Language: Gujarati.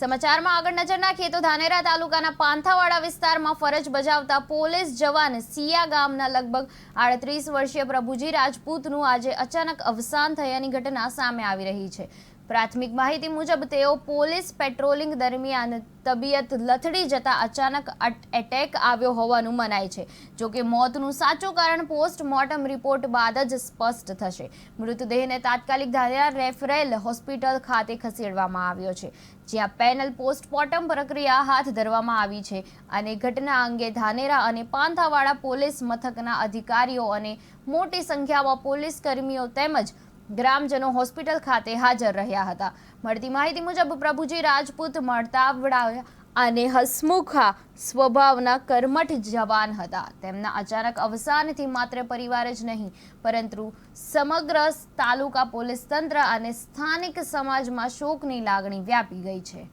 સમાચારમાં આગળ નજર નાખીએ તો ધાનેરા તાલુકાના પાંથાવાડા વિસ્તારમાં ફરજ બજાવતા પોલીસ જવાન સિયા ગામના લગભગ આડત્રીસ વર્ષીય પ્રભુજી રાજપૂતનું આજે અચાનક અવસાન થયાની ઘટના સામે આવી રહી છે. પ્રાથમિક માહિતી મુજબ, તેઓ પોલીસ પેટ્રોલિંગ દરમિયાન તબિયત લથડી જતા અચાનક એટેક આવ્યો હોવાનું મનાય છે. જો કે મોતનું સાચું કારણ પોસ્ટમોર્ટમ રિપોર્ટ બાદ જ સ્પષ્ટ થશે. મૃતદેહને તાત્કાલિક ધારિયા રેફરેલ હોસ્પિટલ ખાતે ખસેડવામાં આવ્યો છે, જ્યાં પેનલ પોસ્ટમોર્ટમ પ્રક્રિયા હાથ ધરવામાં આવી છે અને ઘટના અંગે ધાનેરા અને પાંથાવાડા પોલીસ મથકના અધિકારીઓ અને મોટી સંખ્યામાં પોલીસ કર્મીઓ તેમજ ગ્રામજનો હોસ્પિટલ ખાતે હાજર રહ્યા હતા. મળતી માહિતી મુજબ પ્રભુજી રાજપૂત મળતાવડા અને હસમુખા સ્વભાવના કર્મઠ જવાન હતા. તેમના અચાનક અવસાનથી માત્ર પરિવાર જ નહીં, પરંતુ સમગ્ર તાલુકા પોલીસ તંત્ર અને સ્થાનિક સમાજમાં શોકની લાગણી વ્યાપી ગઈ છે.